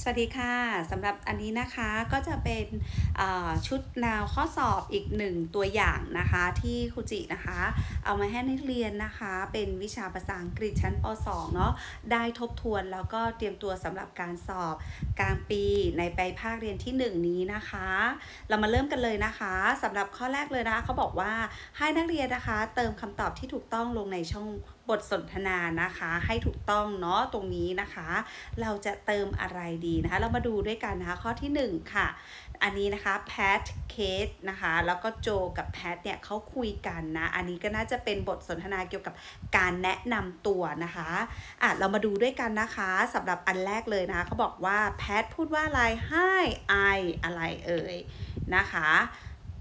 สวัสดีค่ะสำหรับอันนี้นะคะก็จะเป็นชุดแนวข้อสอบอีกหนึ่งตัวอย่างนะคะ ที่ครูจินะคะ เอามาให้นักเรียนนะคะ เป็นวิชาภาษาอังกฤษชั้นป .2 เนาะได้ทบทวนแล้วก็เตรียมตัวสำหรับการสอบกลางปีในไปภาคเรียนที่ 1 นี้นะคะ เรามาเริ่มกันเลยนะคะสำหรับข้อแรกเลยนะเขาบอกว่าให้นักเรียนนะคะ เติมคำตอบที่ถูกต้องลงในช่อง บทสนทนานะคะ ให้ถูกต้องเนาะตรงนี้นะคะ เราจะเติมอะไรดีนะคะ เรามาดูด้วยกันนะคะ ข้อที่ 1 ค่ะ อันนี้นะคะแพทเคสนะคะ แล้วก็โจกับแพทเนี่ยเขาคุยกันนะ อันนี้ก็น่าจะเป็นบทสนทนาเกี่ยวกับการแนะนำตัวนะคะอะเรามาดูด้วยกันนะคะสำหรับอันแรกเลยนะคะเขาบอกว่าแพทพูดว่าอะไร Hi I อะไรเอ่ยนะคะ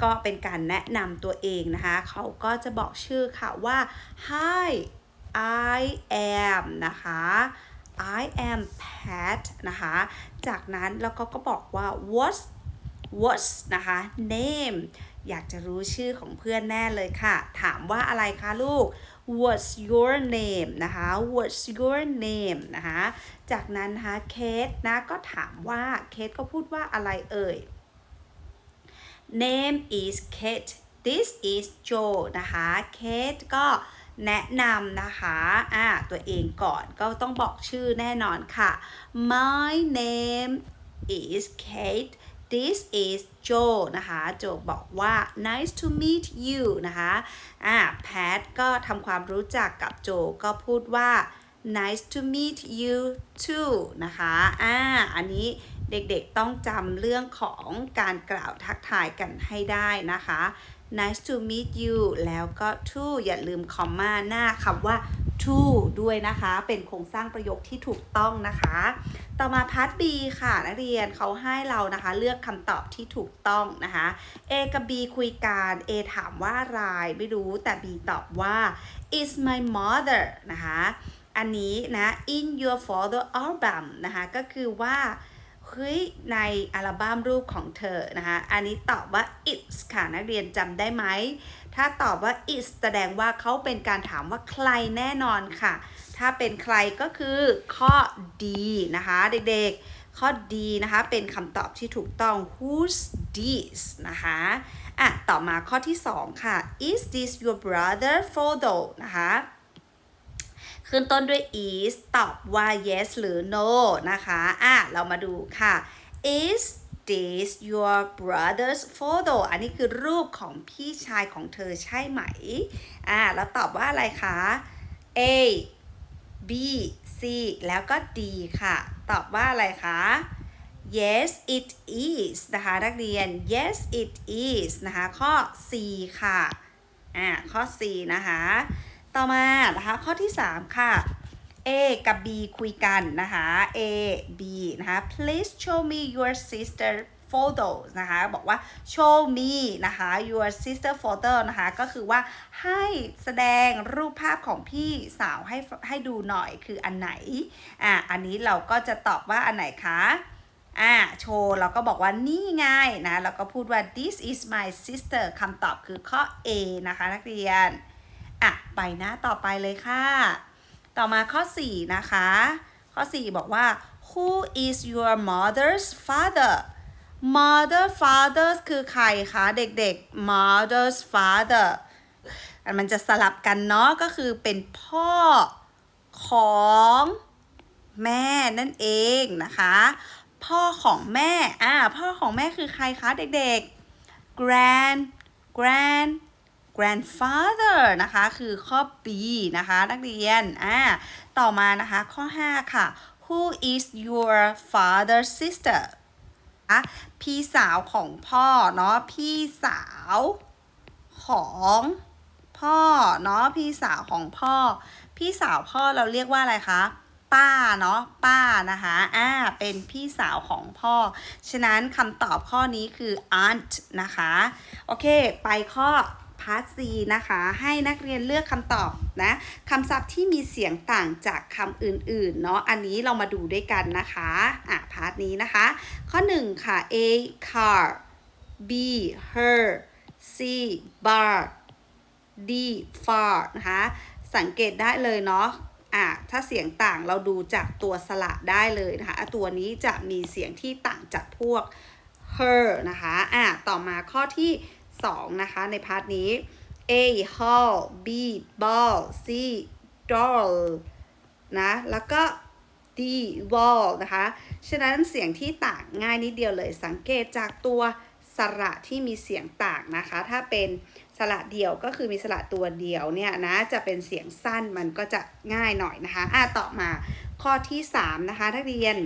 ก็เป็นการแนะนำตัวเองนะคะ เขาก็จะบอกชื่อค่ะว่า Hi I am นะคะ I am Pat นะคะ จากนั้นแล้วก็ก็บอกว่า what's what's นะคะ name อยากจะรู้ชื่อของเพื่อนแน่เลยค่ะ ถามว่าอะไรคะลูก what's your name นะคะ what's your name นะคะ จากนั้นนะคะเคสนะก็ถามว่าเคสก็พูดว่าอะไรเอ่ย name is Kate this is Joe นะคะ Kate ก็ แนะนำนะคะอ่าตัวเองก่อนก็ต้องบอกชื่อแน่นอนค่ะ my name is Kate this is Joe นะคะ โจบอกว่า nice to meet you นะคะอ่าแพทก็ทำความรู้จักกับโจก็พูดว่า nice to meet you too นะคะอ่าอันนี้เด็กๆต้องจำเรื่องของการกล่าวทักทายกันให้ได้นะคะ nice to meet you แล้วก็ to อย่าลืมคอมมาหน้าคำว่า to ด้วยนะคะ เป็นโครงสร้างประโยคที่ถูกต้องนะคะ ต่อมาพาร์ท B ค่ะ นักเรียนเขาให้เรานะคะ เลือกคำตอบที่ถูกต้องนะคะ A กับ B คุยกัน A ถามว่าอะไรไม่รู้แต่ B ตอบว่า is my mother นะคะ อันนี้นะ in your photo album นะคะ ก็คือว่า เฮ้ยในอัลบั้มรูปของเธอนะคะ อันนี้ตอบว่า it's ค่ะนักเรียนจำได้ไหม ถ้าตอบว่า it's แสดงว่าเขาเป็นการถามว่าใครแน่นอนค่ะ ถ้าเป็นใครก็คือข้อ D นะคะ เด็กๆ ข้อ D นะคะ เป็นคำตอบที่ถูกต้อง who's this นะคะ อะ ต่อมาข้อที่ 2 ค่ะ is this your brother photo นะคะ ขึ้นต้นด้วย is ตอบว่า yes หรือ no นะคะอะเรามาดูค่ะ is this your brother's photo อันนี้คือรูปของพี่ชายของเธอใช่ไหมอะแล้วตอบว่าอะไรคะ A B C แล้วก็ D ค่ะ ตอบว่าอะไรคะ yes it is นะคะนักเรียน yes it is นะคะ ข้อ C ค่ะ อ่า ข้อ C นะคะ ต่อมานะคะข้อที่ 3 ค่ะ A กับ B คุยกันนะคะ A B นะคะ please show me your sister photos นะคะ บอกว่า show me นะคะ your sister photo นะคะ ก็คือว่าให้แสดงรูปภาพของพี่สาวให้ให้ดูหน่อยคืออันไหน อะ อันนี้เราก็จะตอบว่าอันไหนคะ อ่าโชว์เราก็บอกว่านี่ไงนะ เราก็พูดว่า this is my sister คำตอบคือข้อ A นะคะนักเรียน อะไปหน้าต่อไปเลยค่ะ ต่อมาข้อ 4 นะคะ ข้อ 4 บอกว่า who is your mother's father mother father คือใครคะเด็กๆ mother's father อันมันจะสลับกันเนาะก็คือเป็นพ่อของแม่นั่นเองนะคะ พ่อของแม่ อ่า พ่อของแม่คือใครคะเด็กๆ grand grand grandfather นะคะ คือข้อ B นะคะ นักเรียนอ่าต่อมานะคะ ข้อ 5 ค่ะ who is your father's sister อะพี่สาวของพ่อเนาะพี่สาวของพ่อเนาะพี่สาวของพ่อ พี่สาวพ่อเราเรียกว่าอะไรคะป้าเนาะป้านะคะอ่าเป็นพี่สาวของพ่อ ฉะนั้นคำตอบข้อนี้คือ aunt นะคะ โอเค ไปข้อ พาร์ท C นะคะ ให้นักเรียนเลือกคำตอบนะคำศัพท์ที่มีเสียงต่างจากคำอื่นๆเนาะอันนี้เรามาดูด้วยกันนะคะอะพาร์ทนี้นะคะ ข้อ 1 ค่ะ A car B her C bar D far นะคะ สังเกตได้เลยเนาะอะถ้าเสียงต่างเราดูจากตัวสระได้เลยนะคะตัวนี้จะมีเสียงที่ต่างจากพวก her นะคะอะต่อมาข้อที่ 2 นะคะ ในพาร์ทนี้ A hall B ball C doll นะ แล้วก็ D wall นะคะ ฉะนั้นเสียงที่ต่างง่ายนิดเดียวเลย สังเกตจากตัวสระที่มีเสียงต่างนะคะ ถ้าเป็นสระเดียวก็คือมีสระตัวเดียวเนี่ยนะจะเป็นเสียงสั้นมันก็จะง่ายหน่อยนะคะอะต่อมาข้อที่ 3 นะคะนักเรียน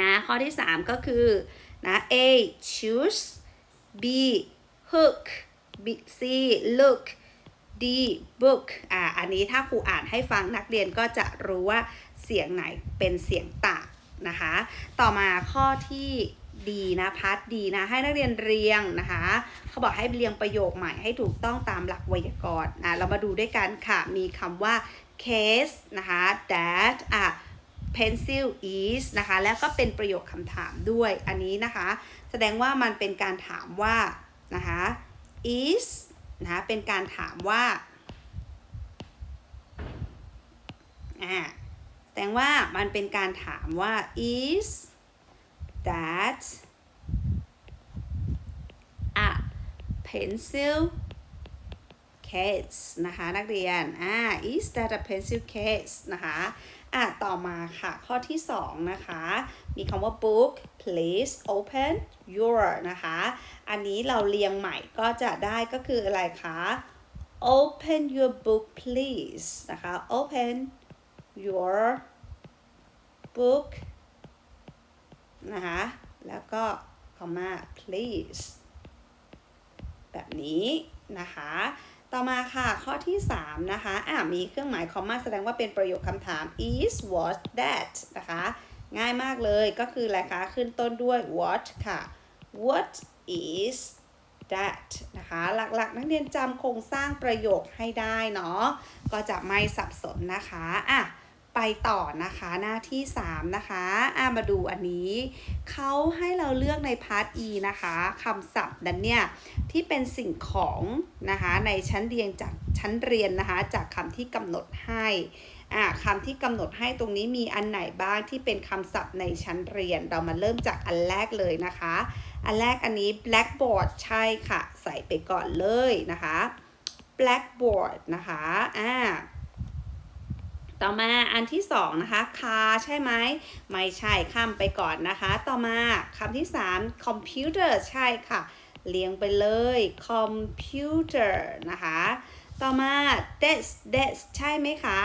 นะข้อที่ 3 ก็คือนะ A choose B hook B C look D book อ่าอันนี้ถ้าครูอ่านให้ฟังนักเรียนก็จะรู้ว่าเสียงไหนเป็นเสียงต่างนะคะ ต่อมาข้อที่ดีนะพาร์ทดีนะให้นักเรียนเรียงนะคะเขาบอกให้เรียงประโยคใหม่ให้ถูกต้องตามหลักไวยากรณ์นะเรามาดูด้วยกันค่ะ มีคำว่า case นะคะ that อะ pencil is นะคะ แล้วก็เป็นประโยคคำถามด้วยอันนี้นะคะ แสดงว่ามันเป็นการถามว่านะคะ is นะคะเป็นการถามว่าอ่าแสดงว่ามันเป็นการถามว่า is that a pencil case นะคะ นักเรียนอ่า is that a pencil case นะคะอะต่อมาค่ะ ข้อที่ 2 นะคะ มีคำว่า book please open your นะคะ อันนี้เราเรียงใหม่ก็จะได้ก็คืออะไรคะ open your book please นะคะ open your book นะคะ แล้วก็ comma please แบบนี้นะคะ ต่อมาค่ะ ข้อที่ 3 นะคะอะมีเครื่องหมายคอมมาแสดงว่าเป็นประโยคคำถาม is what that นะคะ ง่ายมากเลยก็คืออะไรคะ ขึ้นต้นด้วย what ค่ะ what is that นะคะ หลักๆ นักเรียนจำโครงสร้างประโยคให้ได้เนาะ ก็จะไม่สับสนนะคะ อะ ไปต่อนะคะหน้าที่ 3 นะคะอะมาดูอันนี้เขาให้เราเลือกในพาร์ท E นะคะคำศัพท์นั้นเนี่ยที่เป็นสิ่งของนะคะในชั้นเรียนจากชั้นเรียนนะคะจากคำที่กำหนดให้อะคำที่กำหนดให้ตรงนี้มีอันไหนบ้างที่เป็นคำศัพท์ในชั้นเรียน เรามาเริ่มจากอันแรกเลยนะคะ อันแรกอันนี้ blackboard ใช่ค่ะ ใส่ไปก่อนเลยนะคะ blackboard นะคะอ่า ต่อมาอันที่สองนะคะ car ใช่ไหมไม่ใช่ข้ามไปก่อนนะคะ ต่อมาคำที่สาม computer ใช่ค่ะ เรียงไปเลย computer นะคะ ต่อมา desk desk ใช่ไหมคะ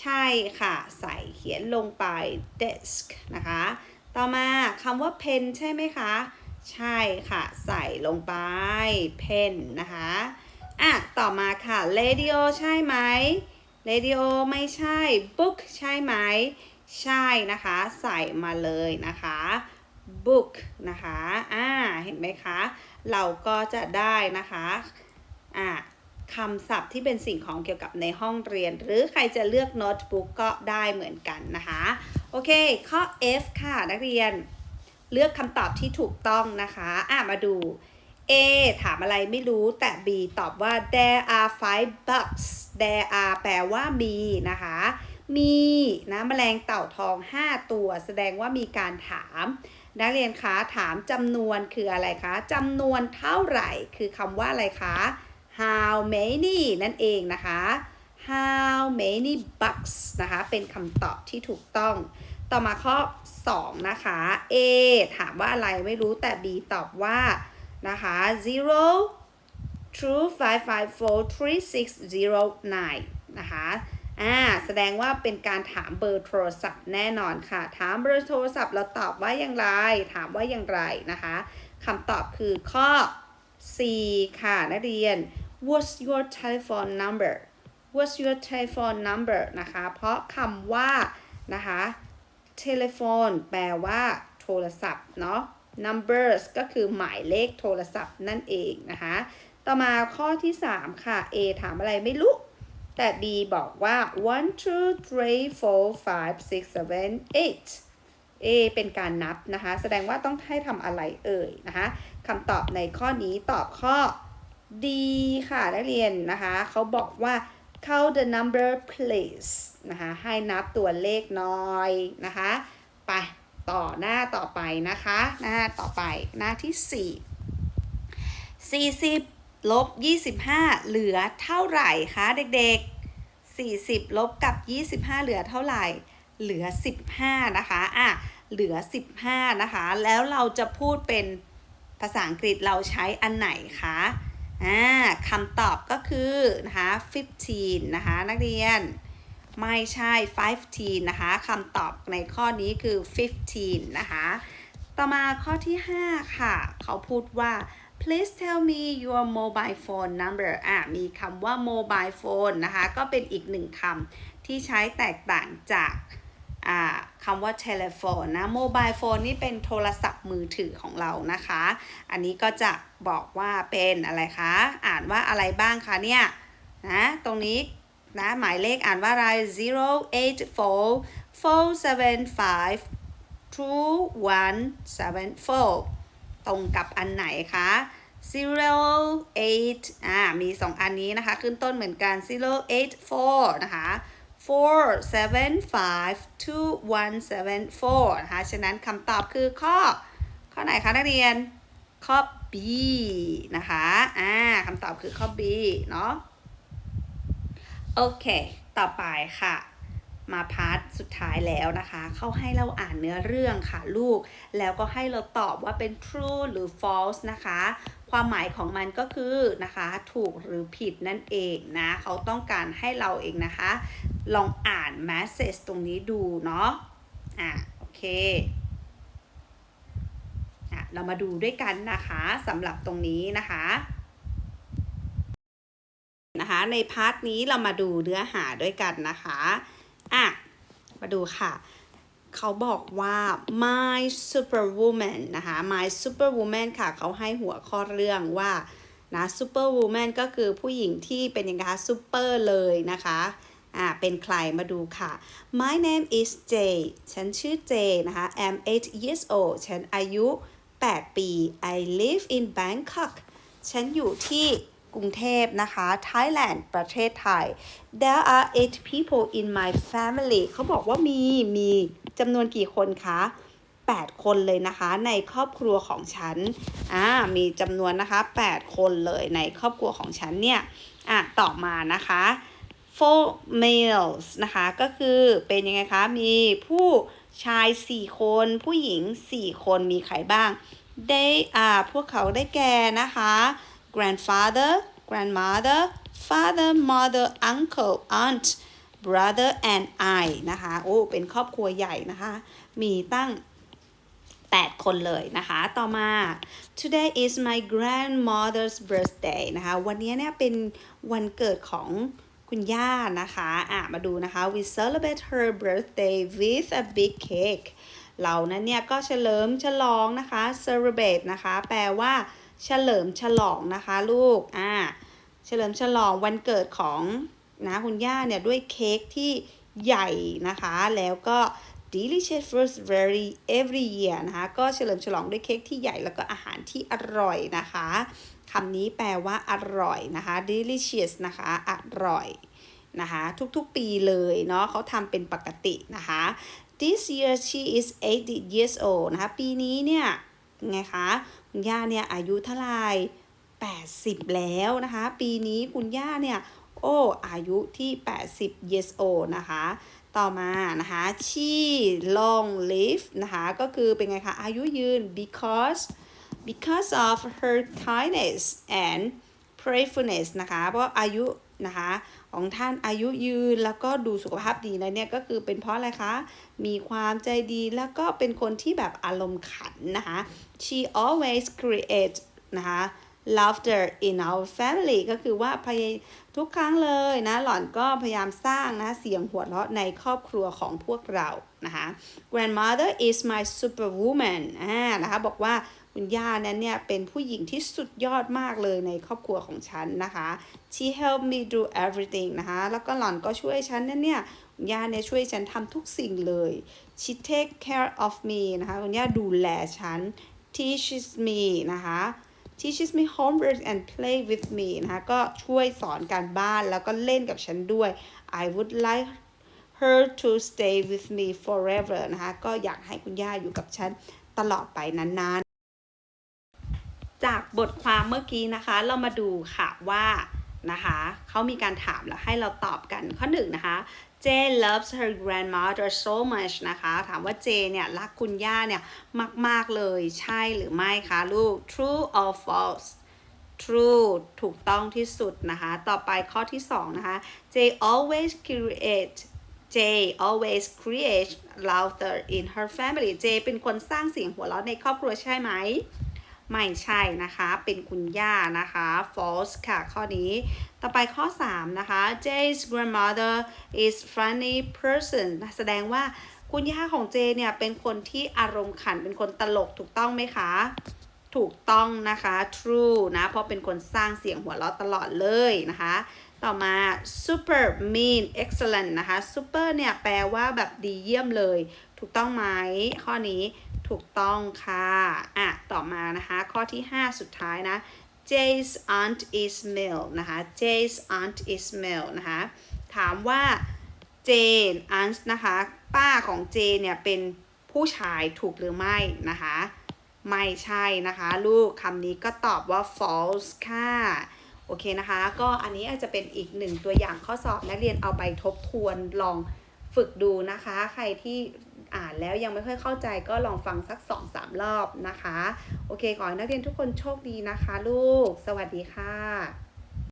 ใช่ค่ะ ใส่เขียนลงไป desk นะคะ ต่อมาคำว่า pen ใช่ไหมคะ ใช่ค่ะ ใส่ลงไป pen นะคะ อะ ต่อมาค่ะ radio ใช่ไหม radio ไม่ใช่ book ใช่ไหม ใช่นะคะ ใส่มาเลยนะคะ book นะคะ อ่า เห็นไหมคะ เราก็จะได้นะคะ อ่าคำศัพท์ที่เป็นสิ่งของเกี่ยวกับในห้องเรียน หรือใครจะเลือกโน้ตบุ๊กก็ได้เหมือนกันนะคะ โอเค ข้อ F ค่ะ นักเรียน เลือกคำตอบที่ถูกต้องนะคะ อะ มาดู A ถามอะไรไม่รู้แต่ B ตอบว่า there are five bugs there are แปลว่ามีนะคะ มีนะแมลงเต่าทอง 5 ตัว แสดงว่ามีการถาม นักเรียนคะถามจำนวนคืออะไรคะจำนวนเท่าไหร่ คือคำว่าอะไรคะ how many นั่นเองนะคะ how many bugs นะคะ เป็นคำตอบที่ถูกต้อง ต่อมาข้อ 2 นะคะ A ถามว่าอะไรไม่รู้แต่ B ตอบว่า นะคะ zero true five five four three six zero nine นะคะอ่าแสดงว่าเป็นการถามเบอร์โทรศัพท์แน่นอนค่ะ ถามเบอร์โทรศัพท์เราตอบว่าอย่างไร ถามว่าอย่างไรนะคะคำตอบคือข้อ C ค่ะนักเรียน what's your telephone number what's your telephone number นะคะ เพราะคำว่านะคะ telephone แปลว่าโทรศัพท์เนาะ numbers ก็คือหมายเลขโทรศัพท์นั่นเองนะคะ ต่อมาข้อที่ 3 ค่ะ A ถามอะไรไม่รู้ แต่ B บอกว่า one two three four five six seven eight A เป็นการนับนะคะ แสดงว่าต้องให้ทำอะไรเอ่ยนะคะคำตอบในข้อนี้ตอบข้อ D ค่ะนักเรียนนะคะ เขาบอกว่า count the number please นะคะ ให้นับตัวเลขน้อยนะคะ ไป ต่อหน้าต่อไปนะคะ หน้าต่อไปหน้าที่ 4 40ลบ25 เหลือเท่าไหร่คะเด็กๆ 40ลบกับ 25 เหลือเท่าไหร่ เหลือ 15 นะคะอะเหลือ 15 นะคะ แล้วเราจะพูดเป็นภาษาอังกฤษเราใช้อันไหนคะอ่าคำตอบก็คือนะคะ15 นะคะนักเรียน ไม่ใช่ 15 นะคะคำตอบในข้อนี้คือ 15 นะคะ ต่อมาข้อที่ 5 ค่ะ เขาพูดว่า please tell me your mobile phone number อะ มีคำว่า mobile phone นะคะ ก็เป็นอีกหนึ่งคำที่ใช้แตกต่างจากอ่าคำว่า telephone นะ mobile phone นี่เป็นโทรศัพท์มือถือของเรานะคะ อันนี้ก็จะบอกว่าเป็นอะไรคะ อ่านว่าอะไรบ้างคะเนี่ยนะ ตรงนี้ นะ หมายเลขอ่านว่าอะไร zero eight four four seven five two one seven four ตรงกับอันไหนคะ zero eight อ่า มีสองอันนี้นะคะ ขึ้นต้นเหมือนกัน zero eight four นะคะ four seven five two one seven four นะคะ ฉะนั้นคำตอบคือข้อ ข้อไหนคะนักเรียน ข้อ B นะคะ อ่าคำตอบคือข้อ B เนาะ โอเค ต่อไปค่ะ มาพาร์ทสุดท้ายแล้วนะคะ เขาให้เราอ่านเนื้อเรื่องค่ะลูก แล้วก็ให้เราตอบว่าเป็น true หรือ false นะคะ ความหมายของมันก็คือนะคะ ถูกหรือผิดนั่นเองนะ เขาต้องการให้เราเองนะคะ ลองอ่าน message ตรงนี้ดูเนาะ อะ โอเคอะเรามาดูด้วยกันนะคะสำหรับตรงนี้นะคะ นะคะในพาร์ทนี้เรามาดูเนื้อหาด้วยกันนะคะอะมาดูค่ะ เขาบอกว่า my superwoman นะคะ my superwoman ค่ะ เขาให้หัวข้อเรื่องว่านะ superwoman ก็คือผู้หญิงที่เป็นยังไงคะ super เลยนะคะอ่าเป็นใครมาดูค่ะ my name is Jay ฉันชื่อ Jay นะคะ I'm 8 years old ฉันอายุ 8 ปี I live in Bangkok ฉันอยู่ที่ กรุงเทพนะคะ Thailand ประเทศไทย There are eight people in my family เขาบอกว่ามี มีจำนวนกี่คนคะ 8 คนเลยนะคะในครอบครัวของฉัน อ่า มีจำนวนนะคะ 8 คนเลยในครอบครัวของฉันเนี่ย อะ ต่อมานะคะ four males นะคะ ก็คือเป็นยังไงคะ มีผู้ชาย 4 คน ผู้หญิง 4 คนมีใครบ้าง they อ่าพวกเขาได้แก่นะคะ grandfather grandmother father mother uncle aunt brother and I นะคะ โอ้ เป็นครอบครัวใหญ่นะคะ มีตั้ง 8 คนเลยนะคะ ต่อมา today is my grandmother's birthday นะคะ วันนี้เนี่ยเป็นวันเกิดของคุณย่านะคะ อะ มาดูนะคะ we celebrate her birthday with a big cake เรานั้นเนี่ยก็เฉลิมฉลองนะคะ celebrate นะคะ แปลว่า เฉลิมฉลองนะคะลูกอ่าเฉลิมฉลองวันเกิดของนะคุณย่าเนี่ยด้วยเค้กที่ใหญ่นะคะ แล้วก็ delicious food very every year นะคะ ก็เฉลิมฉลองด้วยเค้กที่ใหญ่แล้วก็อาหารที่อร่อยนะคะคำนี้แปลว่าอร่อยนะคะ delicious นะคะ อร่อยนะคะ ทุกๆปีเลยเนาะเขาทำเป็นปกตินะคะ this year she is 80 years old นะคะ ปีนี้เนี่ย ไงคะคุณย่าเนี่ยอายุเท่าไหร่80 แล้วนะคะ ปีนี้คุณย่าเนี่ยโอ้อายุที่ 80 years old นะคะ ต่อมานะคะ she long live นะคะก็คือเป็นไงคะอายุยืน because because of her kindness and prayerfulness นะคะ เพราะอายุ นะคะ ของท่านอายุยืนแล้วก็ดูสุขภาพดีนะเนี่ยก็คือเป็นเพราะอะไรคะ มีความใจดีแล้วก็เป็นคนที่แบบอารมณ์ขันนะคะ she always create นะคะ laughter in our family ก็คือว่าพยทุกครั้งเลยนะหล่อนก็พยายามสร้างนะเสียงหัวเราะในครอบครัวของพวกเรานะคะ grandmother is my superwoman อ่านะคะบอกว่าคุณย่านั้นเนี่ยเป็นผู้หญิงที่สุดยอดมากเลยในครอบครัวของฉันนะคะ she help me do everything นะคะ แล้วก็หล่อนก็ช่วยฉันนั่นเนี่ยคุณย่าเนี่ยช่วยฉันทำทุกสิ่งเลย she take care of me นะคะคุณย่าดูแลฉัน teaches me นะคะ teaches me homework and play with me นะคะก็ช่วยสอนการบ้านแล้วก็เล่นกับฉันด้วย I would like her to stay with me forever นะคะก็อยากให้คุณย่าอยู่กับฉันตลอดไปนานๆ จากบทความเมื่อกี้นะคะ เรามาดูค่ะว่า นะคะเขามีการถามแล้วให้เราตอบกันข้อหนึ่งนะคะ Jane loves her grandmother so much นะคะ ถามว่าเจเนี่ยรักคุณย่าเนี่ยมาก ๆ เลยใช่หรือไม่คะลูก true or false true ถูกต้องที่สุดนะคะ ต่อไปข้อที่ 2 นะคะ Jay always create Jay always create laughter in her family Jay เป็นคนสร้างเสียงหัวเราะในครอบครัวใช่ไหม ไม่ใช่นะคะ เป็นคุณย่านะคะ false ค่ะ ข้อนี้ ต่อไปข้อ 3 นะคะ Jay's grandmother is funny person แสดงว่าคุณย่าของเจเนี่ย เป็นคนที่อารมณ์ขัน เป็นคนตลกถูกต้องไหมคะ ถูกต้องนะคะ true นะ เพราะเป็นคนสร้างเสียงหัวเราะตลอดเลยนะคะต่อมา super mean excellent นะคะ super เนี่ย แปลว่าแบบดีเยี่ยมเลย ถูกต้องไหมข้อนี้ ถูกต้องค่ะอะต่อมานะคะข้อที่ 5 สุดท้ายนะ Jay's aunt is male นะคะ Jay's aunt is male นะคะถามว่า Jane aunt นะคะป้าของเจเนี่ยเป็นผู้ชายถูกหรือไม่นะคะไม่ใช่นะคะลูกคำนี้ก็ตอบว่า false ค่ะโอเคนะคะ ก็อันนี้อาจจะเป็นอีกหนึ่งตัวอย่างข้อสอบนักเรียนเอาไปทบทวนลองฝึกดูนะคะ ใครที่ อ่านแล้วยังไม่ค่อยเข้าใจก็ลองฟังสัก 2-3 รอบนะคะ โอเคขอให้นักเรียนทุกคนโชคดีนะคะ ลูก สวัสดีค่ะ